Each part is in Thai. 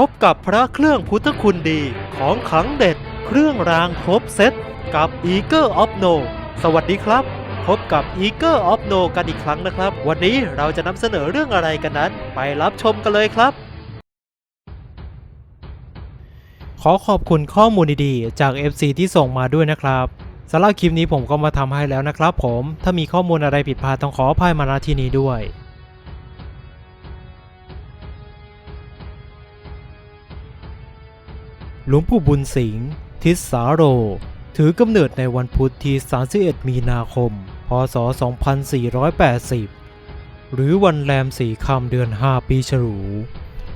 พบกับพระเครื่องพุทธคุณดีของขังเด็ด เครื่องรางครบเซตกับ Eager of No สวัสดีครับ พบกับ Eager of No กันอีกครั้งนะครับ วันนี้เราจะนำเสนอเรื่องอะไรกันนั้น ไปรับชมกันเลยครับ ขอขอบคุณข้อมูลดีๆ จาก FC ที่ส่งมาด้วยนะครับสำหรับคลิปนี้ผมก็มาทำให้แล้วนะครับผม ถ้ามีข้อมูลอะไรผิดพลาดต้องขออภัยมาณที่นี้ด้วย หลวงปู่บุญสิงห์ทิศสาโร ถือกำเนิดในวันพุธที่ 31 มีนาคม พศ 2480 หรือวันแรมสี่คำเดือน 5 ปีฉลู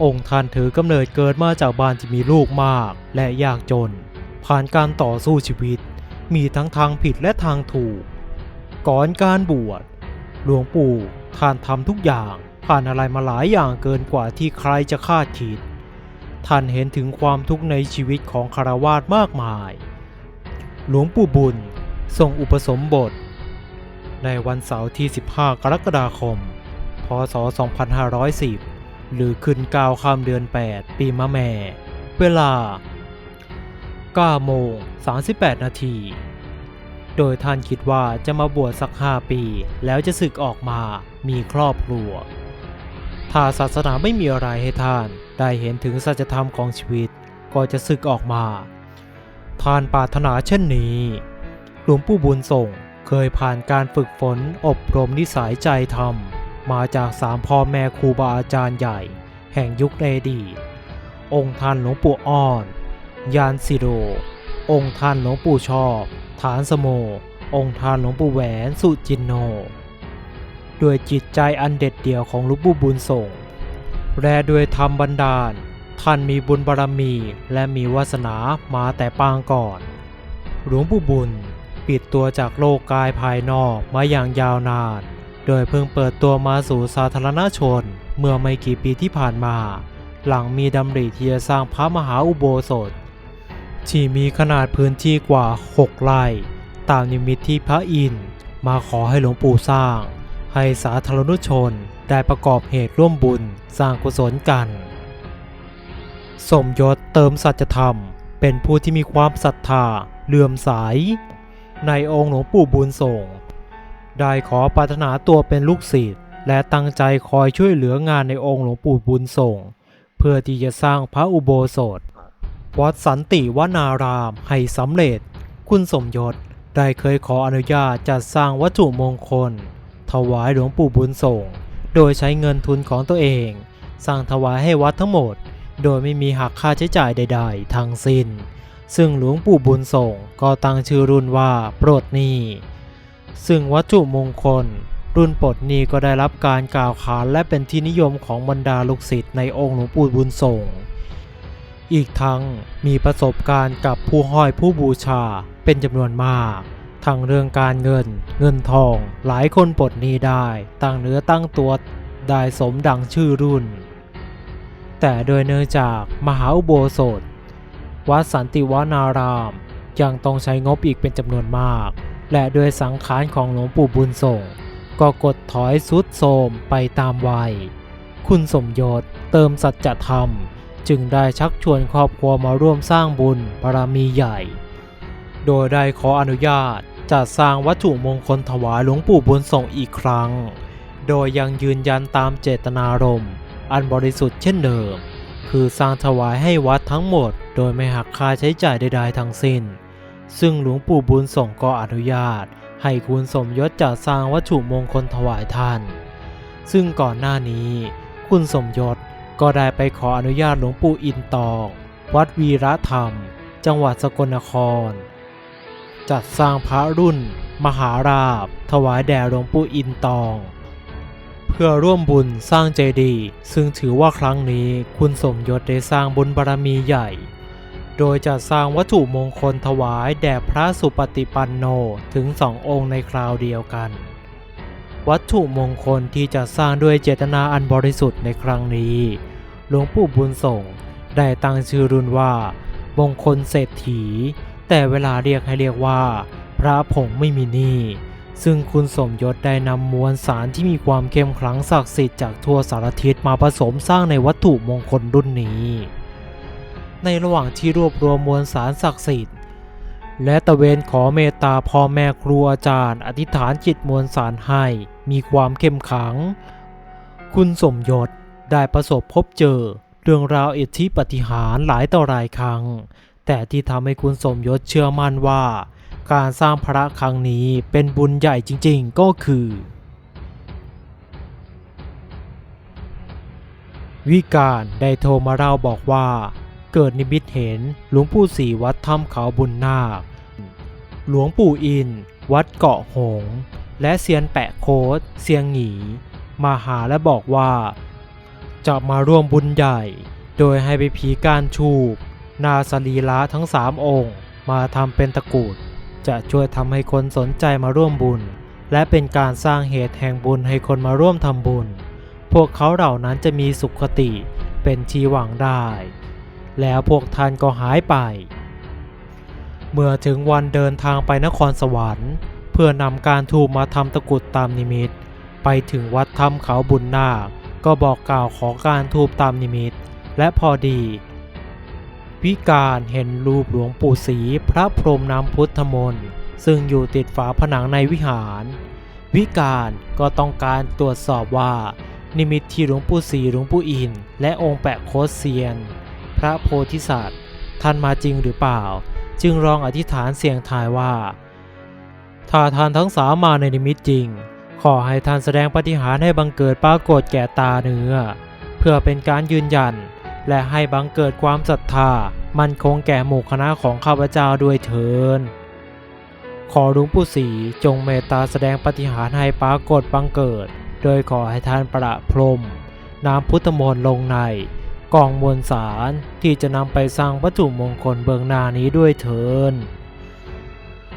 องค์ท่านถือกำเนิดเกิดมาจากบ้านที่มีลูกมากและยากจน ผ่านการต่อสู้ชีวิต มีทั้งทางผิดและทางถูก ก่อนการบวช หลวงปู่ท่านทำทุกอย่างผ่านอะไรมาหลายอย่างเกินกว่าที่ใครจะคาดคิด ท่านเห็นถึงความทุกข์ในชีวิตของคารวาสมากมาย หลวงปู่บุญทรงอุปสมบท ในวันเสาร์ที่ 15 กรกฎาคม พศ 2510 หรือขึ้น9ข้ามเดือน 8 ปีมะแม่ เวลา9โมง38 นาที โดยท่านคิดว่าจะมาบวชสัก 5 ปี แล้วจะศึกออกมามีครอบครัว ถ้าศาสนาไม่มีอะไรให้ท่าน ได้เห็นถึงสัจธรรมของชีวิตก็จะศึกออกมา ท่านปรารถนาเช่นนี้ หลวงปู่บุญส่งเคยผ่านการฝึกฝนอบรมนิสัยใจธรรม มาจากสามพ่อแม่ครูบาอาจารย์ใหญ่ แห่งยุคในอดีตองค์ท่านหลวงปู่อ้อน ยานสิโร องค์ท่านหลวงปู่ชอบ ฐานสโม องค์ท่านหลวงปู่แหวนสุจินโน ด้วยจิตใจอันเด็ดเดี่ยวของลวงปู่บุญส่งและด้วยธรรมบันดาล ท่านมีบุญบารมีและมีวาสนามาแต่ปางก่อน หลวงปู่บุญปิดตัวจากโลกกายภายนอกมาอย่างยาวนาน โดยเพิ่งเปิดตัวมาสู่สาธารณชนเมื่อไม่กี่ปีที่ผ่านมา หลังมีดำริที่จะสร้างพระมหาอุโบสถ ที่มีขนาดพื้นที่กว่า 6 ไร่ ตามนิมิตที่พระอินทร์มาขอให้หลวงปู่สร้าง ให้สาธารณชนได้ประกอบเหตุร่วมบุญสร้างกุศลกัน สมยศเติมสัจธรรม เป็นผู้ที่มีความศรัทธาเลื่อมใสในองค์หลวงปู่บุญส่ง ได้ขอปรารถนาตัวเป็นลูกศิษย์และตั้งใจคอยช่วยเหลืองานในองค์หลวงปู่บุญส่ง เพื่อที่จะสร้างพระอุโบสถ วัดสันติวนารามให้สำเร็จ คุณสมยศได้เคยขออนุญาตจัดสร้างวัตถุมงคล ถวายหลวงปู่บุญส่ง โดยใช้เงินทุนของตัวเอง สร้างถวายให้วัดทั้งหมด โดยไม่มีหักค่าใช้จ่ายใด ๆ ทั้งสิ้น ซึ่งหลวงปู่บุญส่งก็ตั้งชื่อรุ่นว่าโปรดหนีซึ่งวัตถุมงคล รุ่นปลดหนี้ก็ได้รับการกล่าวขานและเป็นที่นิยมของบรรดาลูกศิษย์ในองค์หลวงปู่บุญส่ง อีกทั้งมีประสบการณ์กับผู้ห้อยผู้บูชาเป็นจำนวนมาก ทั้งเรื่องการเงิน เงินทอง หลายคนปลดหนี้ได้ตั้งเนื้อตั้งตัวได้สมดังชื่อรุ่น แต่โดยเนื่องจากมหาอุโบสถ วัดสันติวนาราม ยังต้องใช้งบอีกเป็นจำนวนมาก และโดยสังขารของหลวงปู่บุญส่ง ก็กดถอยสุดโทมไปตามวัย คุณสมยศเติมสัจธรรม จึงได้ชักชวนครอบครัวมาร่วมสร้างบุญบารมีใหญ่ โดยได้ขออนุญาตจัดสร้างวัตถุมงคลถวายหลวงปู่บุญส่งอีกครั้ง โดยยังยืนยันตามเจตนารมณ์ อันบริสุทธิ์เช่นเดิม คือสร้างถวายให้วัดทั้งหมด โดยไม่หักค่าใช้จ่ายใดๆทั้งสิ้น ซึ่งหลวงปู่บุญส่งก็อนุญาต ให้คุณสมยศจัดสร้างวัตถุมงคลถวายท่าน ซึ่งก่อนหน้านี้ คุณสมยศก็ได้ไปขออนุญาตหลวงปู่อินตอง วัดวีระธรรม จังหวัดสกลนคร จัดสร้างพระรุ่น มหาราบ ถวายแด่หลวงปู่อินตอง เพื่อร่วมบุญสร้างเจดีย์ซึ่งถือว่าครั้งนี้คุณสมยศได้สร้างบุญบารมีใหญ่ โดยจะสร้างวัตถุมงคลถวายแด่พระสุปฏิปันโนถึงสององค์ในคราวเดียวกัน วัตถุมงคลที่จะสร้างด้วยเจตนาอันบริสุทธิ์ในครั้งนี้ หลวงปู่บุญส่งได้ตั้งชื่อรุ่นว่า มงคลเศรษฐี แต่เวลาเรียกให้เรียกว่า พระผงไม่มีหนี้ซึ่งคุณสมยศได้นำมวลสารที่มีความเข้มขลังศักดิ์สิทธิ์จากทั่วสารทิศมาผสมสร้างในวัตถุมงคลรุ่นนี้ ในระหว่างที่รวบรวมมวลสารศักดิ์สิทธิ์ และตะเวนขอเมตตาพ่อแม่ครูอาจารย์ อธิษฐานจิตมวลสารให้มีความเข้มขลัง คุณสมยศได้ประสบพบเจอเรื่องราวอิทธิปฏิหารหลายต่อหลายครั้ง แต่ที่ทำให้คุณสมยศเชื่อมั่นว่า การสร้างพระครั้งนี้เป็นบุญใหญ่จริงๆ ก็คือ วิการได้โทรมาเล่าบอกว่า เกิดนิมิตเห็นหลวงปู่ศรีวัดถ้ำเขาบุญนาค หลวงปู่อิน วัดเกาะหง และเซียนแปะโคดเซียงหงีมาหาและบอกว่า จะมาร่วมบุญใหญ่ โดยให้ไปผีการชูบ นาสรีละทั้งสามองค์ มาทำเป็นตะกรุดจะช่วยทำให้คนสนใจมาร่วมบุญ และเป็นการสร้างเหตุแห่งบุญให้คนมาร่วมทำบุญ พวกเขาเหล่านั้นจะมีสุขติเป็นทีหวังได้ แล้วพวกท่านก็หายไป เมื่อถึงวันเดินทางไปนครสวรรค์ เพื่อนำการถูกมาทำตะกรุดตามนิมิต ไปถึงวัดถ้ำเขาบุญนาคก็บอกกล่าวขอการทูบตามนิมิต และพอดี วิการเห็นรูปหลวงปู่ศรีพระพรหมน้ำพุทธมนต์ซึ่งอยู่ติดฝาผนังในวิหาร วิการก็ต้องการตรวจสอบว่า นิมิตที่หลวงปู่ศรีหลวงปู่อิน และองค์แปะโคสเซียน พระโพธิสัตว์ ท่านมาจริงหรือเปล่า จึงลองอธิษฐานเสียงทายว่า ถ้าท่านทั้งสามมาในนิมิตจริง ขอให้ท่านแสดงปฏิหารให้บังเกิดปรากฏแก่ตาเนื้อ เพื่อเป็นการยืนยัน และให้บังเกิดความศรัทธา มันคงแก่หมู่คณะของข้าพเจ้าด้วยเถินขอหลวงปู่ศรีจงเมตตาแสดงปฏิหารให้ปรากฏบังเกิด โดยขอให้ท่านประพรมน้ำพุทธมนต์ลงในกองมวลสารที่จะนำไปสร้างวัตถุมงคลเบื้องหน้านี้ด้วยเถิน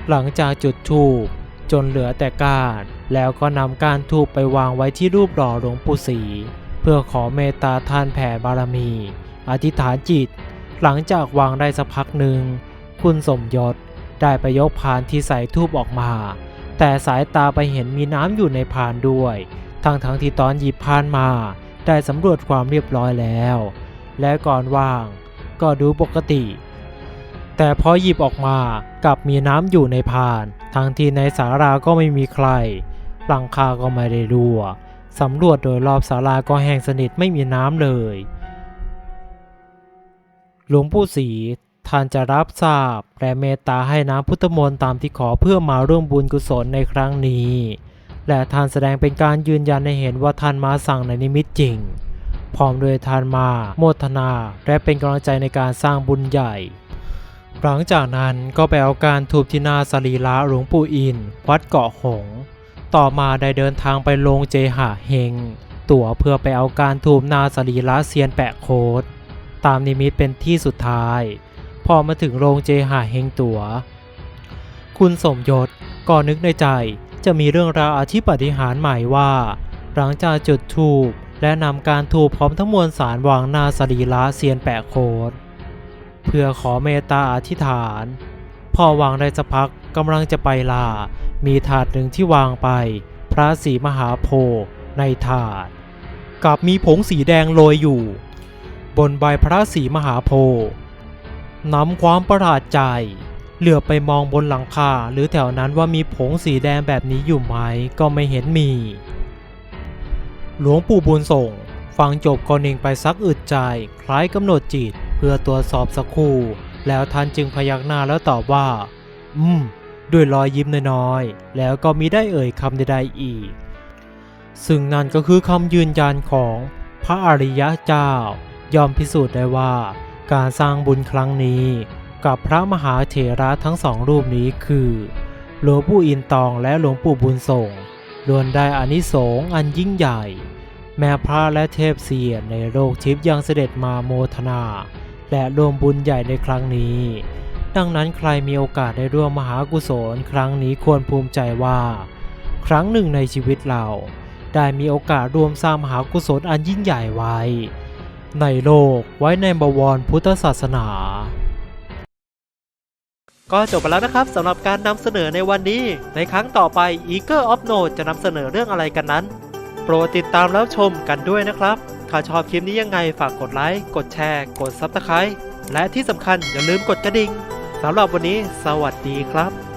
หลังจากจุดธูปจนเหลือแต่ก้าน แล้วก็นำก้านธูปไปวางไว้ที่รูปหล่อหลวงปู่ศรี เพื่อขอเมตตาท่านแผ่บารมี อธิษฐานจิต หลังจากวางได้สักพักหนึ่ง คุณสมยศได้ไปยกพานที่ใส่ทูบออกมา แต่สายตาไปเห็นมีน้ำอยู่ในพานด้วย ทั้งทั้งที่ตอนหยิบพานมา ได้สำรวจความเรียบร้อยแล้ว และก่อนวางก็ดูปกติ แต่พอหยิบออกมากลับมีน้ำอยู่ในพาน ทั้งที่ในศาลาก็ไม่มีใครหลังคาก็ไม่ได้รั่ว สำรวจโดยรอบศาลาก็แห้งสนิทไม่มีน้ำเลย หลวงปู่ศรีท่านจะรับทราบและเมตตาให้น้ำพุทธมนต์ตามที่ขอเพื่อมาร่วมบุญกุศลในครั้งนี้ และท่านแสดงเป็นการยืนยันให้เห็นว่าท่านมาสั่งในนิมิตจริง พร้อมด้วยท่านมาโมทนาและเป็นกำลังใจในการสร้างบุญใหญ่ หลังจากนั้นก็ไปเอาการทูบที่นาสรีระหลวงปู่อิน วัดเกาะหง ต่อมาได้เดินทางไปลงเจหะเฮง ตั๋วเพื่อไปเอาการทูบหนาสรีระเซียนแปะโคดตามนิมิตเป็นที่สุดท้าย พอมาถึงโรงเจหะเฮงตั๋ว คุณสมยศก็นึกในใจจะมีเรื่องราวอธิปฏิหารใหม่ว่า หลังจากจุดทูบและนำการทูบพร้อมทั้งมวลสารวางนาสรีระเซียนแปะโคดเพื่อขอเมตตาอธิษฐาน พอวางได้สักพักกำลังจะไปลา มีถาดหนึ่งที่วางไป พระศรีมหาโพธิ์ในถาดกับมีผงสีแดงโรยอยู่ บนใบพระศรีมหาโพธิ์นำความประหลาดใจ เหลือบไปมองบนหลังคาหรือแถวนั้นว่ามีผงสีแดงแบบนี้อยู่ไหมก็ไม่เห็นมี หลวงปู่บุญส่ง ฟังจบก็นิ่งไปสักอึดใจ คล้ายกำหนดจิตเพื่อตรวจสอบสักครู่ แล้วท่านจึงพยักหน้าแล้วตอบว่า อืม ด้วยรอยยิ้มน้อยๆ แล้วก็มีได้เอ่ยคำใดๆอีก ซึ่งนั่นก็คือคำยืนยันของพระอริยะเจ้า ยอมพิสูจน์ได้ว่า การสร้างบุญครั้งนี้ กับพระมหาเถระทั้งสองรูปนี้คือ หลวงปู่อินตองและหลวงปู่บุญส่งล้วนได้อานิสงส์อันยิ่งใหญ่ แม้พระและเทพเสียในโลกทิพย์ยังเสด็จมาโมทนา และร่วมบุญใหญ่ในครั้งนี้ ดังนั้นใครมีโอกาสได้ร่วมมหากุศลครั้งนี้ควรภูมิใจว่า ครั้งหนึ่งในชีวิตเรา ได้มีโอกาสรวมสร้างมหากุศลอันยิ่งใหญ่ไว้ ในโลกไว้ในบวรพุทธศาสนาก็จบไปแล้วนะครับสำหรับการนำเสนอในวันนี้ ในครั้งต่อไป Eagle of Note จะนำเสนอเรื่องอะไรกันนั้น โปรดติดตามแล้วชมกันด้วยนะครับ ถ้าชอบคลิปนี้ยังไงฝากกดไลค์ กดแชร์ กด Subscribe และที่สำคัญอย่าลืมกดกระดิ่งสำหรับวันนี้ สวัสดีครับ